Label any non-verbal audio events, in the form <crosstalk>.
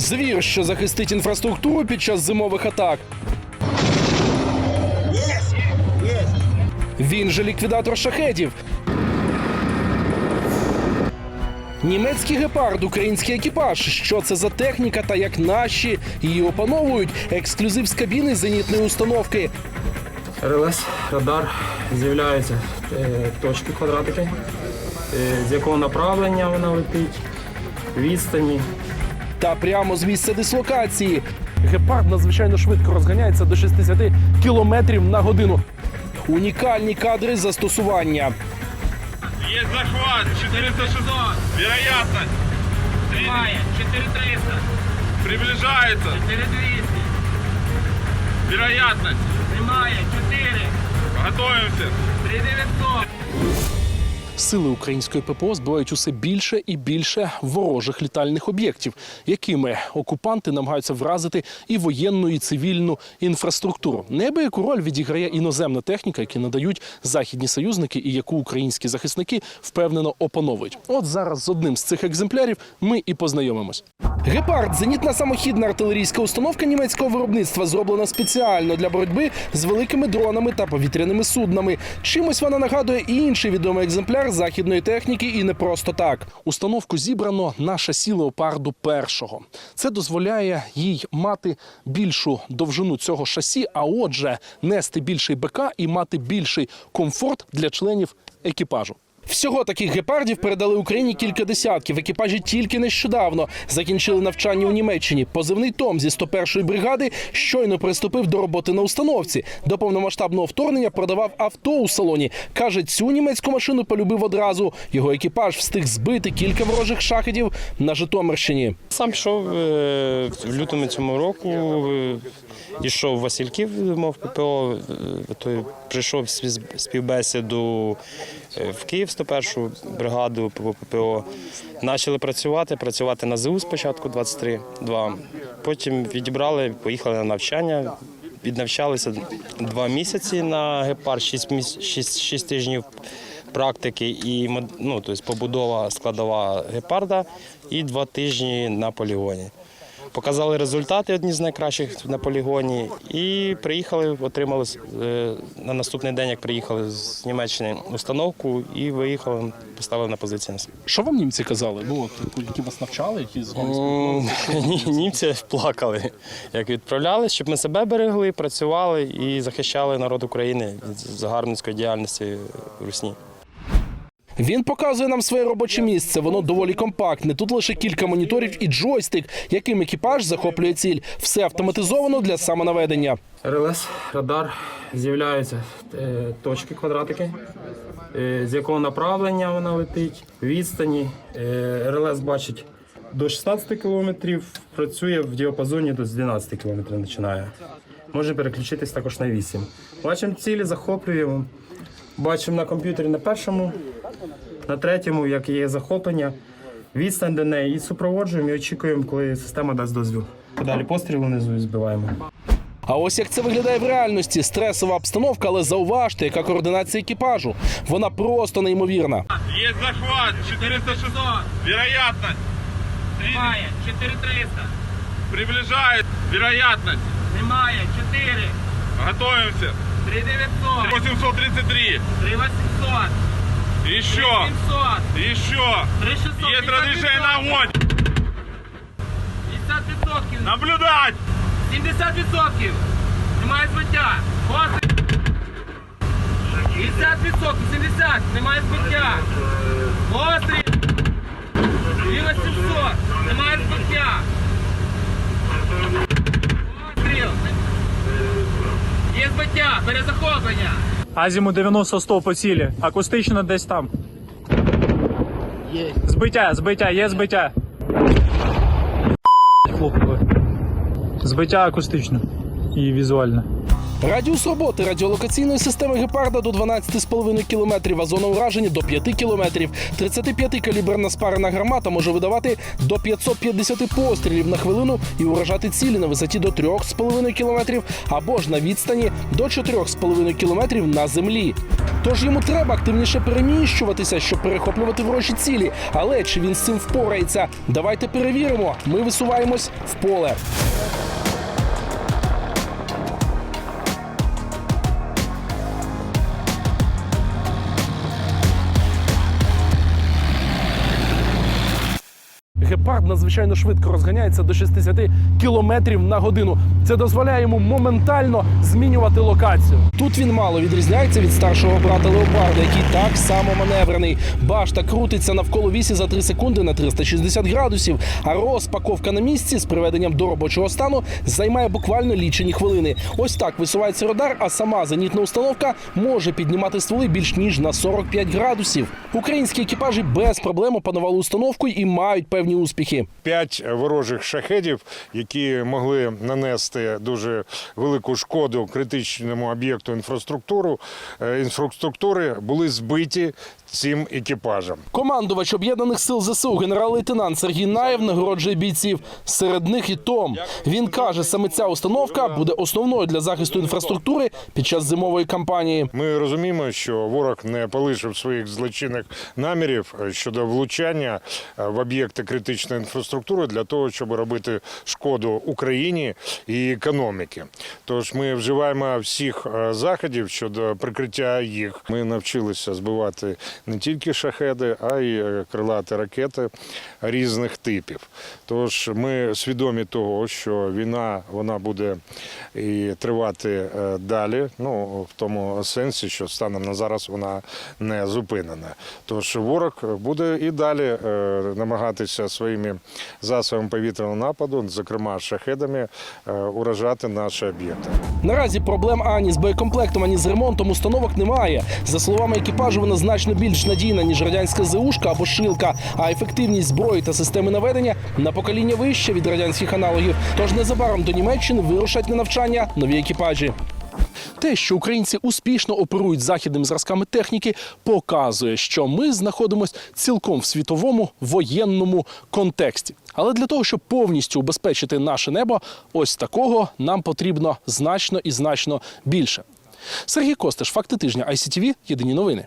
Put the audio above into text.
Звір, що захистить інфраструктуру під час зимових атак. Він же ліквідатор шахедів. Німецький гепард, український екіпаж. Що це за техніка та як наші її опановують? Ексклюзив з кабіни зенітної установки. РЛС, радар, з'являються е, точки квадратики, е, з якого направлення вона летить, відстані. Та прямо з місця дислокації. Гепард надзвичайно швидко розганяється до 60 кілометрів на годину. Унікальні кадри застосування. Есть захват, 406. Вероятность. Немає, 4300, Приближается. 4200, Вероятность. немає, 4, Готовимся. 3900. Сили української ППО збивають усе більше і більше ворожих літальних об'єктів, якими окупанти намагаються вразити і воєнну, і цивільну інфраструктуру. Неабияку роль відіграє іноземна техніка, яку надають західні союзники, і яку українські захисники впевнено опановують. От зараз з одним з цих екземплярів ми і познайомимось. Гепард зенітна самохідна артилерійська установка німецького виробництва, зроблена спеціально для боротьби з великими дронами та повітряними суднами. Чимось вона нагадує і інший відомий екземпляр західної техніки, і не просто так. Установку зібрано на шасі леопарду першого. Це дозволяє їй мати більшу довжину цього шасі, а отже, нести більший БК і мати більший комфорт для членів екіпажу. Всього таких гепардів передали Україні кілька десятків. Екіпажі тільки нещодавно закінчили навчання у Німеччині. Позивний Том зі 101-ї бригади щойно приступив до роботи на установці. До повномасштабного вторгнення продавав авто у салоні. каже, цю німецьку машину полюбив одразу. Його екіпаж встиг збити кілька ворожих шахедів на Житомирщині. Сам пішов е, в лютому цього року, е, йшов в Васильків, мов ППО, е, то прийшов спів- співбесіду е, в Київ 101 бригаду по ППО. Почали працювати, працювати на ЗУ спочатку 23-2. Потім відібрали, поїхали на навчання. Віднавчалися два місяці на гепар, 6, міс... 6, 6 тижнів практики і ну, тобто побудова складова гепарда і два тижні на полігоні. Показали результати одні з найкращих на полігоні, і приїхали, отримали е, на наступний день, як приїхали з Німеччини установку і виїхали, поставили на позиції. Що вам німці казали? Ну які вас навчали, які з вами ні- <laughs> Німці плакали, як відправляли, щоб ми себе берегли, працювали і захищали народ України від загарбницької діяльності Русні. Він показує нам своє робоче місце. Воно доволі компактне. Тут лише кілька моніторів і джойстик, яким екіпаж захоплює ціль. Все автоматизовано для самонаведення. РЛС, радар, з'являються е, точки квадратики, е, з якого направлення вона летить, відстані. Е, РЛС бачить до 16 кілометрів, працює в діапазоні до 12 кілометрів починає. Може переключитись також на 8. Бачимо цілі, захоплюємо. Бачимо на комп'ютері на першому, на третьому, як є захоплення, відстань до неї і супроводжуємо і очікуємо, коли система дасть дозвіл. Далі постріл внизу і збиваємо. А ось як це виглядає в реальності. Стресова обстановка, але зауважте, яка координація екіпажу. Вона просто неймовірна. Есть захват, 406. Вероятность. Немає, 4300, Приближает. Вероятность. немає, 4, Готовимся. 3900, 833. 3800, Еще. 700, Еще. 3600, Есть разрешение на огонь. 50%, Наблюдать. 70%, немає збиття, Постріл. 50%, 70, немає збиття, постріл, 2700, немає збиття, постріл, є збиття, перезахоплення. Азіму 90-100 по цілі. Акустично десь там. Є. Збиття, збиття, є збиття. Хлопали. Збиття акустично і візуально. Радіус роботи радіолокаційної системи гепарда до 12,5 км, а зона ураження до 5 км. 35-каліберна спарена гармата може видавати до 550 пострілів на хвилину і уражати цілі на висоті до 3,5 км або ж на відстані до 4,5 км на землі. Тож йому треба активніше переміщуватися, щоб перехоплювати ворожі цілі. Але чи він з цим впорається? Давайте перевіримо. Ми висуваємось в поле. Гепард надзвичайно швидко розганяється до 60 кілометрів на годину. Це дозволяє йому моментально змінювати локацію. Тут він мало відрізняється від старшого брата Леопарда, який так само маневрений. Башта крутиться навколо вісі за 3 секунди на 360 градусів. А розпаковка на місці з приведенням до робочого стану займає буквально лічені хвилини. Ось так висувається радар, а сама зенітна установка може піднімати стволи більш ніж на 45 градусів. Українські екіпажі без проблем опанували установку і мають певні успіхи. П'ять ворожих шахедів, які могли нанести дуже велику шкоду критичному об'єкту інфраструктуру, е, інфраструктури, були збиті цим екіпажем. Командувач об'єднаних сил ЗСУ генерал-лейтенант Сергій Наєв нагороджує бійців. Серед них і Том. Він каже, саме ця установка буде основною для захисту інфраструктури під час зимової кампанії. Ми розуміємо, що ворог не полишив своїх злочинних намірів е, щодо влучання е, в об'єкти критичної інфраструктури для того, щоб робити шкоду Україні і економіки. Тож ми вживаємо всіх е, заходів щодо прикриття їх. Ми навчилися збивати не тільки шахеди, а й е, крилаті ракети різних типів. Тож ми свідомі того, що війна вона буде і тривати е, далі. Ну в тому сенсі, що станом на зараз вона не зупинена. Тож ворог буде і далі намагатися своїми засобами повітряного нападу, зокрема шахедами, уражати наші об'єкти. Наразі проблем ані з боєкомплектом, ані з ремонтом установок немає. За словами екіпажу, вона значно більш надійна ніж радянська ЗУшка або шилка. А ефективність зброї та системи наведення на покоління вище від радянських аналогів. Тож незабаром до Німеччини вирушать на навчання нові екіпажі. Те, що українці успішно оперують західними зразками техніки, показує, що ми знаходимося цілком в світовому воєнному контексті. Але для того, щоб повністю убезпечити наше небо, ось такого нам потрібно значно і значно більше. Сергій Костеш, факти тижня ICTV, Єдині новини.